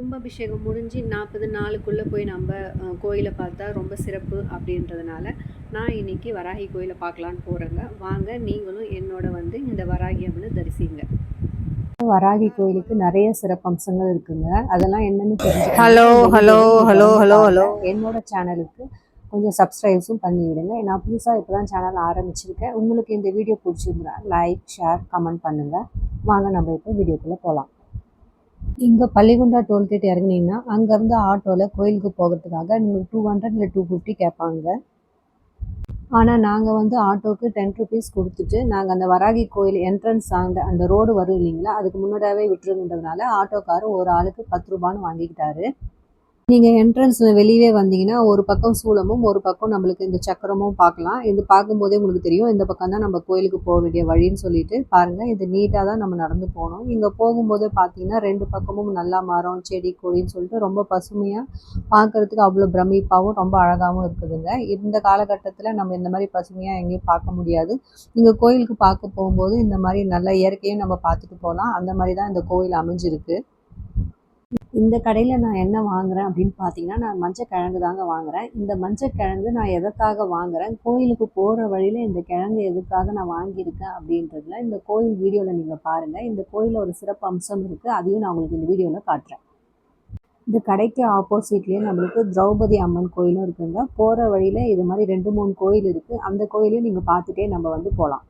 கும்பாபிஷேகம் முடிஞ்சு நாற்பது நாளுக்குள்ளே போய் நம்ம கோயிலை பார்த்தா ரொம்ப சிறப்பு அப்படின்றதுனால நான் இன்னைக்கு வராகி கோயிலை பார்க்கலான்னு போகிறேங்க வாங்க நீங்களும் என்னோட வந்து இந்த வராகி அம்மனை தரிசிங்க. வராகி கோயிலுக்கு நிறைய சிறப்பம்சங்கள் இருக்குங்க. அதெல்லாம் என்னன்னு video hello, தொடர்ந்து hello, பாருங்க. hello. என்னோட சேனலுக்கு கொஞ்சம் சப்ஸ்கிரைப்ஸும் பண்ணி விடுங்க நான் புதுசாக இப்போ தான் சேனல் ஆரம்பிச்சிருக்கேன். உங்களுக்கு இந்த வீடியோ பிடிச்சிருந்தா லைக் ஷேர் கமெண்ட் பண்ணுங்க. வாங்க நம்ம இப்போ வீடியோக்குள்ளே போகலாம் இங்கே பள்ளிகுண்டா டோல்கேட் இறங்குனீங்கன்னா அங்கேருந்து ஆட்டோவில் கோயிலுக்கு போகிறதுக்காக நீங்கள் டூ ஹண்ட்ரட் இல்லை டூ ஃபிஃப்டி கேட்பாங்க ஆனால் நாங்கள் வந்து ஆட்டோக்கு டென் ருபீஸ் கொடுத்துட்டு நாங்கள் அந்த வராகி கோயில் என்ட்ரன்ஸ் அந்த அந்த ரோடு வரும் இல்லைங்களா அதுக்கு முன்னாடியாவே விட்டுருங்கன்றதுனால ஆட்டோக்காரர் ஒரு ஆளுக்கு பத்து ரூபான்னு வாங்கிக்கிட்டாரு. நீங்கள் என்ட்ரன்ஸ் வெளியே வந்தீங்கன்னா ஒரு பக்கம் சூளமும் ஒரு பக்கம் நம்மளுக்கு இந்த சக்கரமும் பார்க்கலாம். இது பார்க்கும்போதே உங்களுக்கு தெரியும் இந்த பக்கம் தான் நம்ம கோயிலுக்கு போக வேண்டிய வழின்னு சொல்லிட்டு. பாருங்கள் இது நீட்டாக தான் நம்ம நடந்து போகணும் இங்கே போகும்போது பார்த்தீங்கன்னா ரெண்டு பக்கமும் நல்லா மரம் செடி கொடின்னு சொல்லிட்டு ரொம்ப பசுமையாக பார்க்கறதுக்கு அவ்வளோ பிரமிப்பாகவும் ரொம்ப அழகாகவும் இருக்குதுங்க. இந்த காலகட்டத்தில் நம்ம இந்த மாதிரி பசுமையாக எங்கேயும் பார்க்க முடியாது. இங்கே கோயிலுக்கு பார்க்க போகும்போது இந்த மாதிரி நல்ல இயற்கையும் நம்ம பார்த்துட்டு போகலாம். அந்த மாதிரி தான் இந்த கோயில் அமைஞ்சிருக்கு. இந்த கடையில் நான் என்ன வாங்குறேன் அப்படின்னு பார்த்தீங்கன்னா நான் மஞ்சள் கிழங்கு தாங்க வாங்குறேன். இந்த மஞ்சள் கிழங்கு நான் எதற்காக வாங்குறேன்? கோயிலுக்கு போகிற வழியில் இந்த கிழங்கு எதுக்காக நான் வாங்கியிருக்கேன் அப்படின்றதுல இந்த கோயில் வீடியோவில் நீங்கள் பாருங்கள் இந்த கோயிலில் ஒரு சிறப்பு அம்சம் இருக்குது அதையும் நான் உங்களுக்கு இந்த வீடியோவில் காட்டுறேன். இந்த கடைக்கு ஆப்போசிட்லேயே நம்மளுக்கு திரௌபதி அம்மன் கோயிலும் இருக்குங்க. போகிற வழியில் இது மாதிரி ரெண்டு மூணு கோயில் இருக்குது அந்த கோயிலையும் நீங்கள் பார்த்துட்டே நம்ம வந்து போகலாம்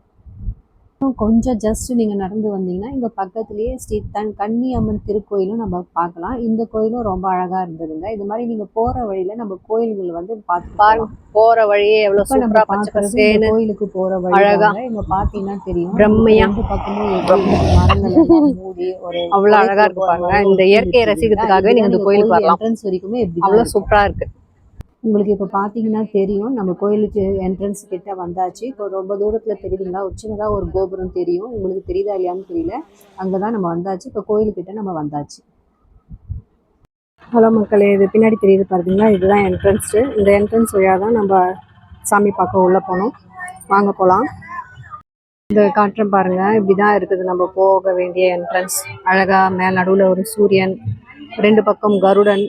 கொஞ்சம் ஜஸ்ட் நீங்கள் நடந்து வந்தீங்கன்னா இங்கே பக்கத்துலேயே ஸ்ரீ தன் கன்னி அம்மன் திருக்கோயிலும் நம்ம பார்க்கலாம். இந்த கோயிலும் ரொம்ப அழகாக இருந்ததுங்க. இது மாதிரி நீங்கள் போகிற வழியில் நம்ம கோயில்கள் வந்து பார்த்து போகிற வழியே எவ்வளோ சூப்பராக பச்சை பசேன்னு கோயிலுக்கு போற வழி அழகா. தாங்க. இங்க பாத்தீங்கன்னா தெரியும். பிரம்மையா. ரெண்டு பக்கமும் மூடி ஒரு அவ்வளோ அழகா இருக்கு பாருங்க. இந்த இயற்கையை ரசிக்கிறதுக்காகவே நீங்க இந்த கோயிலுக்கு வரலாம். என்ட்ரன்ஸ் வரைக்குமே அவ்வளோ சூப்பராக இருக்கு. உங்களுக்கு இப்போ பார்த்தீங்கன்னா தெரியும். நம்ம கோயிலுக்கு என்ட்ரன்ஸ் கிட்ட வந்தாச்சு. இப்போ ரொம்ப தூரத்தில் தெரியுதுங்களா? ஒரு சின்னதாக ஒரு கோபுரம் தெரியும். உங்களுக்கு தெரியுதா இல்லையான்னு தெரியல. அங்கே தான் நம்ம வந்தாச்சு. இப்போ கோயிலுக்கிட்ட நம்ம வந்தாச்சு. ஹலோ மக்களே இது பின்னாடி தெரியுது பார்த்தீங்கன்னா இதுதான் என்ட்ரன்ஸு இந்த என்ட்ரன்ஸ் வழியாக தான் நம்ம சாமி பார்க்க உள்ளே போனோம். வாங்க போகலாம் இந்த காற்றம் பாருங்கள் இப்படி தான் இருக்குது. நம்ம போக வேண்டிய என்ட்ரன்ஸ் அழகாக மேல் நடுவில் ஒரு சூரியன் ரெண்டு பக்கம் கருடன்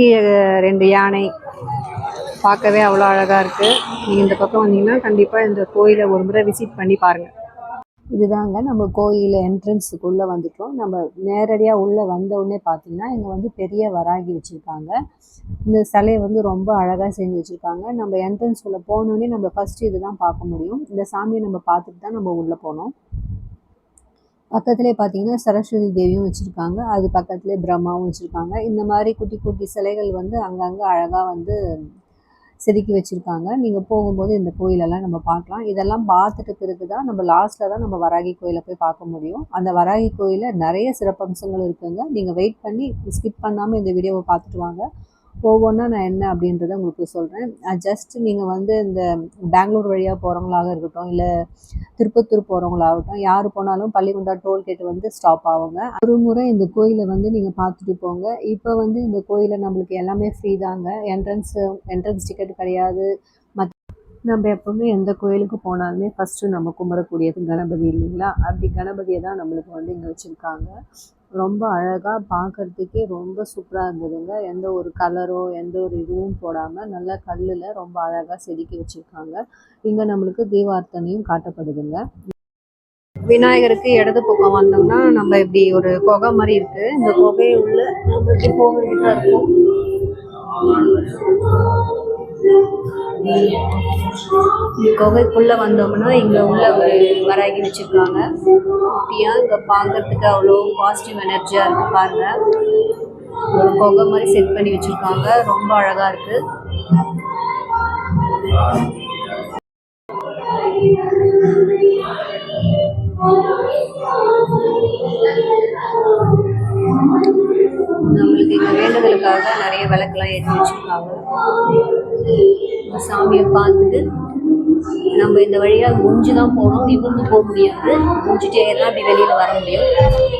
கீழே ரெண்டு யானை பார்க்கவே அவ்வளோ அழகாக இருக்குது நீங்கள் இந்த பக்கம் வந்தீங்கன்னா கண்டிப்பாக இந்த கோயிலை ஒரு முறை விசிட் பண்ணி பாருங்கள் இதுதாங்க நம்ம கோயில் என்ட்ரன்ஸுக்குள்ளே வந்துட்டோம். நம்ம நேரடியாக உள்ளே வந்த உடனே பார்த்தீங்கன்னா இங்கே வந்து பெரிய வராகி வச்சுருக்காங்க. இந்த சிலையை வந்து ரொம்ப அழகாக செஞ்சு வச்சுருக்காங்க. நம்ம என்ட்ரன்ஸ் உள்ளே போனோடனே நம்ம ஃபஸ்ட்டு இதுதான் பார்க்க முடியும். இந்த சாமியை நம்ம பார்த்துட்டு தான் நம்ம உள்ளே போனோம். பக்கத்துலேயே பார்த்தீங்கன்னா சரஸ்வதி தேவியும் வச்சுருக்காங்க. அது பக்கத்துலேயே பிரம்மாவும் வச்சுருக்காங்க. இந்த மாதிரி குட்டி குட்டி சிலைகள் வந்து அங்கங்கே அழகாக வந்து செதுக்கி வச்சுருக்காங்க. நீங்கள் போகும்போது இந்த கோயிலெல்லாம் நம்ம பார்க்கலாம். இதெல்லாம் பார்த்துட்டு பிறகு தான் நம்ம லாஸ்ட்டில் தான் நம்ம வராகி கோயிலை போய் பார்க்க முடியும். அந்த வராகி கோயிலில் நிறைய சிறப்பம்சங்கள் இருக்குங்க. நீங்கள் வெயிட் பண்ணி ஸ்கிப் பண்ணாமல் இந்த வீடியோவை பார்த்துட்டு வாங்க. ஒவ்வொன்றா நான் என்ன அப்படின்றத உங்களுக்கு சொல்கிறேன் ஜஸ்ட் நீங்கள் வந்து இந்த பெங்களூர் வழியாக போகிறவங்களாக இருக்கட்டும் இல்லை திருப்பத்தூர் போகிறவங்களாகட்டும் யார் போனாலும் பள்ளிகுண்டா டோல்கேட் வந்து ஸ்டாப் ஆகுங்க. ஒரு முறை இந்த கோயிலை வந்து நீங்கள் பார்த்துட்டு போங்க. இப்போ வந்து இந்த கோயிலில் நம்மளுக்கு எல்லாமே ஃப்ரீ தாங்க. என்ட்ரன்ஸு என்ட்ரன்ஸ் டிக்கெட் கிடையாது. நம்ம எப்பவுமே எந்த கோயிலுக்கு போனாலுமே ஃபஸ்ட்டு நம்ம கும்பிடக்கூடியது கணபதி இல்லைங்களா? அப்படி கணபதியை தான் நம்மளுக்கு வந்து இங்கே வச்சுருக்காங்க. ரொம்ப அழகாக பார்க்கறதுக்கே ரொம்ப சூப்பராக இருந்ததுங்க. எந்த ஒரு கலரோ எந்த ஒரு இதுவும் போடாமல் நல்ல கல்லில் ரொம்ப அழகாக செதுக்கி வச்சுருக்காங்க. இங்கே நம்மளுக்கு தீபார்த்தனையும் காட்டப்படுதுங்க. விநாயகருக்கு இடது பக்கம் வந்தோம்னா நம்ம இப்படி ஒரு குகை மாதிரி இருக்கு. இந்த குகையை உள்ள நம்ம இருக்கும். குகைக்குள்ள வந்தோம்னா இங்க உள்ள ஒரு வராகி வச்சிருக்காங்க. குட்டியா இங்க பாக்குறதுக்கு அவ்வளோ பாசிட்டிவ் எனர்ஜியா இருக்கு பாருங்க. ஒரு குகை மாதிரி செட் பண்ணி வச்சிருக்காங்க. ரொம்ப அழகா இருக்கு. நம்மளுக்கு இந்த வேண்டுதலுக்காக நிறைய விளக்கெல்லாம் ஏற்றி வச்சிருக்காங்க. சாமியை பார்த்துட்டு நம்ம இந்த வழியாக குஞ்சு தான் போகணும். நிமிர்ந்து போக முடியாது. குஞ்சுட்டே எல்லாம் அப்படி வெளியில் வர முடியும்.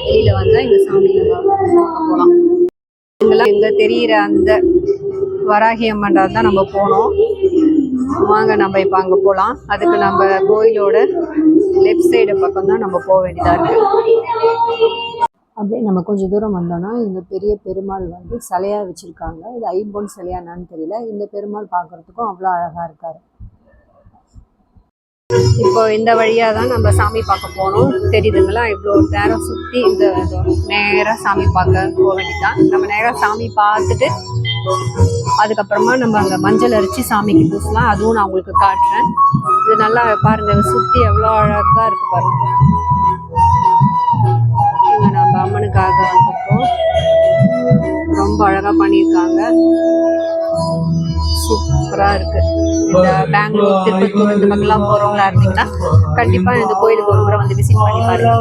வெளியில் வந்தால் இந்த சாமி போகலாம் இங்கெல்லாம் தெரிகிற அந்த வராகி அம்மன்டா தான் நம்ம போனோம். வாங்க நம்ம இப்போ அங்கே போகலாம் அதுக்கு நம்ம கோயிலோட லெஃப்ட் சைடு பக்கம் தான் நம்ம போக வேண்டியதாக இருக்குது அப்படியே நம்ம கொஞ்சம் தூரம் வந்தோன்னா இந்த பெரிய பெருமாள் வந்து சிலையாக வச்சுருக்காங்க. இது ஐம்பொன் சிலையா என்னன்னு தெரியல. இந்த பெருமாள் பார்க்குறதுக்கும் அவ்வளோ அழகாக இருக்கார். இப்போ இந்த வழியா தான் நம்ம சாமி பார்க்க போனோம் தெரியுதுங்களா? இவ்வளோ நேரம் சுற்றி இந்த நேராக சாமி பார்க்க போக வேண்டியதுதான். நம்ம நேராக சாமி பார்த்துட்டு அதுக்கப்புறமா நம்ம அங்கே மஞ்சள் அரிச்சு சாமிக்கு பூசலாம். அதுவும் நான் உங்களுக்கு காட்டுறேன். இது நல்லா பாருங்க சுற்றி எவ்வளோ அழகா இருக்கு பாருங்க. நம்ம ரொம்ப அழகா பண்ணியிருக்காங்க. சூப்பரா இருக்கு. இந்த பெங்களூர் திருப்பத்தூர் இந்த பக்கம்லாம் போறவங்களா இருந்தீங்கன்னா கண்டிப்பா இந்த கோயிலுக்கு ஒரு முறை வந்து விசிட் பண்ணி பாருங்க.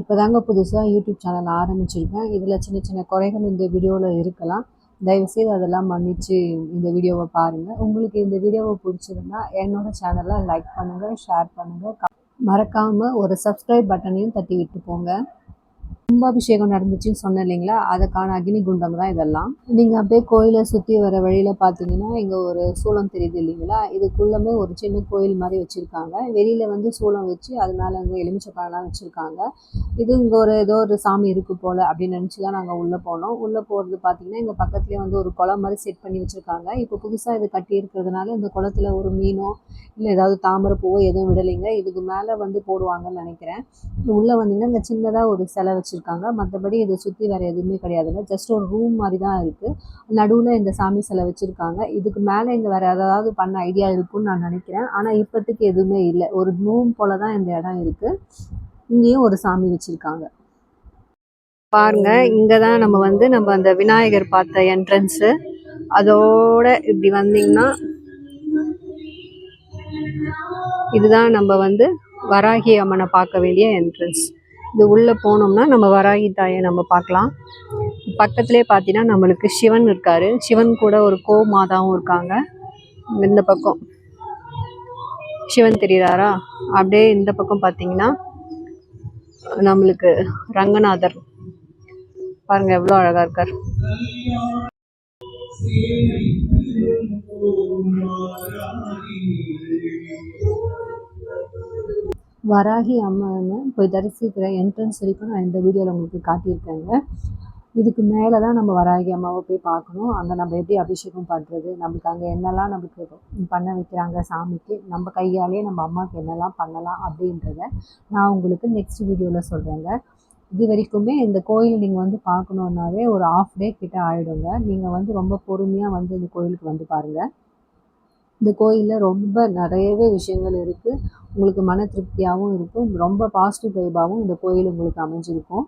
இப்போ தாங்க புதுசாக யூடியூப் சேனல் ஆரம்பிச்சிருக்கேன். இதில் சின்ன சின்ன குறைகள் இந்த வீடியோவில் இருக்கலாம். தயவுசெய்து அதெல்லாம் மன்னிச்சு இந்த வீடியோவை பாருங்கள் உங்களுக்கு இந்த வீடியோவை பிடிச்சிருந்தா என்னோட சேனலை லைக் பண்ணுங்கள் ஷேர் பண்ணுங்கள் மறக்காமல் ஒரு சப்ஸ்கிரைப் பட்டனையும் தட்டி விட்டு போங்க. கும்பாபிஷேகம் நடந்துச்சுன்னு சொன்னேன் இல்லைங்களா? அதுக்கான அக்னி குண்டம் தான் இதெல்லாம். நீங்கள் அப்படியே கோயிலை சுற்றி வர வழியில் பார்த்தீங்கன்னா இங்கே ஒரு சூளம் தெரியுது இல்லைங்களா? இதுக்குள்ளமே ஒரு சின்ன கோயில் மாதிரி வச்சுருக்காங்க. வெளியில் வந்து சூளம் வச்சு அது மேலே அங்கே எலுமிச்சப்பழம்லாம் வச்சுருக்காங்க. இது இங்கே ஒரு ஏதோ ஒரு சாமி இருக்குது போல் அப்படின்னு நினச்சி தான் நாங்கள் உள்ளே போனோம். உள்ளே போகிறது பார்த்தீங்கன்னா இங்கே பக்கத்துலேயே வந்து ஒரு குளம் மாதிரி செட் பண்ணி வச்சுருக்காங்க. இப்போ புதுசாக இது கட்டி இருக்கிறதுனால இந்த குளத்துல ஒரு மீனோ இல்லை ஏதாவது தாமரை பூவோ எதுவும் விடலைங்க. இதுக்கு மேலே வந்து போடுவாங்கன்னு நினைக்கிறேன். உள்ளே வந்தீங்கன்னா இங்கே சின்னதாக ஒரு சிலை வச்சுருக்காங்க. மற்றபடி இதை சுற்றி வேறு எதுவுமே கிடையாதுங்க. ஜஸ்ட் ஒரு ரூம் மாதிரி தான் இருக்குது நடுவில் இந்த சாமி சிலை வச்சுருக்காங்க. இதுக்கு மேலே இங்கே வேறு ஏதாவது பண்ண ஐடியா இருக்கும்னு நான் நினைக்கிறேன். ஆனால் இப்போதைக்கு எதுவுமே இல்லை. ஒரு ரூம் போல தான் இந்த இடம் இருக்குது இங்கேயும் ஒரு சாமி வச்சுருக்காங்க. பாருங்க இங்கே தான் நம்ம வந்து நம்ம அந்த விநாயகர் பார்த்த என்ட்ரன்ஸு அதோட இப்படி வந்தீங்கன்னா இதுதான் நம்ம வந்து வராகி அம்மனை பார்க்க வேண்டிய என்ட்ரன்ஸ் இது உள்ளே போனோம்னா நம்ம வராகி தாயை நம்ம பார்க்கலாம். பக்கத்துலேயே பார்த்தீங்கன்னா நம்மளுக்கு சிவன் இருக்காரு. சிவன் கூட ஒரு கோ மாதாவும் இருக்காங்க. இந்த பக்கம். சிவன் தெரியுறாரா? அப்படியே இந்த பக்கம் பார்த்தீங்கன்னா நம்மளுக்கு ரங்கநாதர். பாருங்க எவ்வளோ அழகா இருக்கார். வராகி அம்மனை போய் தரிசிக்கிற என்ட்ரன்ஸ் வரைக்கும் நான் இந்த வீடியோவில் உங்களுக்கு காட்டியிருக்கேங்க. இதுக்கு மேலே தான் நம்ம வராகி அம்மாவை போய் பார்க்கணும். அங்கே நம்ம எப்படி அபிஷேகம் பண்ணுறது நம்மளுக்கு அங்கே என்னெல்லாம் நம்மளுக்கு பண்ண வைக்கிறாங்க சாமிக்கு? நம்ம கையாலே நம்ம அம்மாவுக்கு என்னெல்லாம் பண்ணலாம் அப்படின்றத நான் உங்களுக்கு நெக்ஸ்ட் வீடியோவில் சொல்கிறேங்க இது வரைக்குமே இந்த கோயில் நீங்கள் வந்து பார்க்கணுன்னாவே ஒரு ஆஃப் டே கிட்ட ஆகிடுங்க நீங்கள் வந்து ரொம்ப பொறுமையாக வந்து இந்த கோயிலுக்கு வந்து பாருங்கள் இந்த கோயிலில் ரொம்ப நிறையவே விஷயங்கள் இருக்குது உங்களுக்கு மன திருப்தியாகவும் இருக்கும். ரொம்ப பாசிட்டிவ் வைபாகவும் இந்த கோயில் உங்களுக்கு அமைஞ்சிருக்கும்.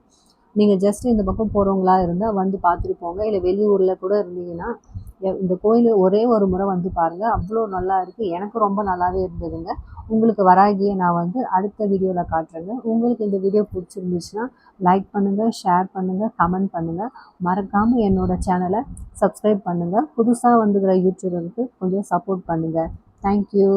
நீங்கள் ஜஸ்ட் இந்த பக்கம் போகிறவங்களா இருந்தால் வந்து பார்த்துட்டு போங்க. இல்லை வெளியூரில் கூட இருந்தீங்கன்னா எ- இந்த கோயில் ஒரே ஒரு முறை வந்து பாருங்கள் அவ்வளோ நல்லா இருக்குது எனக்கு ரொம்ப நல்லாவே இருந்ததுங்க. உங்களுக்கு வராகியை நான் வந்து அடுத்த வீடியோவில் காட்டுறேங்க. உங்களுக்கு இந்த வீடியோ பிடிச்சிருந்துச்சுன்னா லைக் பண்ணுங்கள் ஷேர் பண்ணுங்கள் கமெண்ட் பண்ணுங்கள் மறக்காமல் என்னோட சேனலை சப்ஸ்கிரைப் பண்ணுங்கள் புதுசாக வந்துக்கிற யூடியூபருக்கு கொஞ்சம் சப்போர்ட் பண்ணுங்கள் தேங்க்யூ